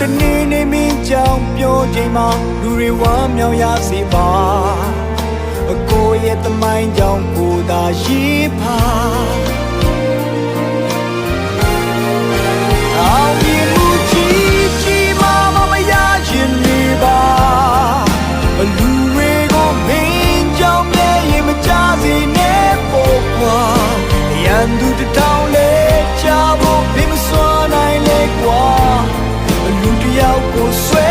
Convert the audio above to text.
တနေ့နေ့မင်းကြောင့်ပြောချိန်မှာလူတွေဝမ်းမြောက်ရစေပါအကိုရဲ့တမိုင်းကြောင့်ကိုသာရှိပါအောင်မြင်မှုကြီးကြီးမားမားမရရင်နေပါအလူတွေကိုမင်းကြောင့်ပြည့်ရင်မကြစေနဲ့ပေါ့ကွာရန်သူတတော် 破碎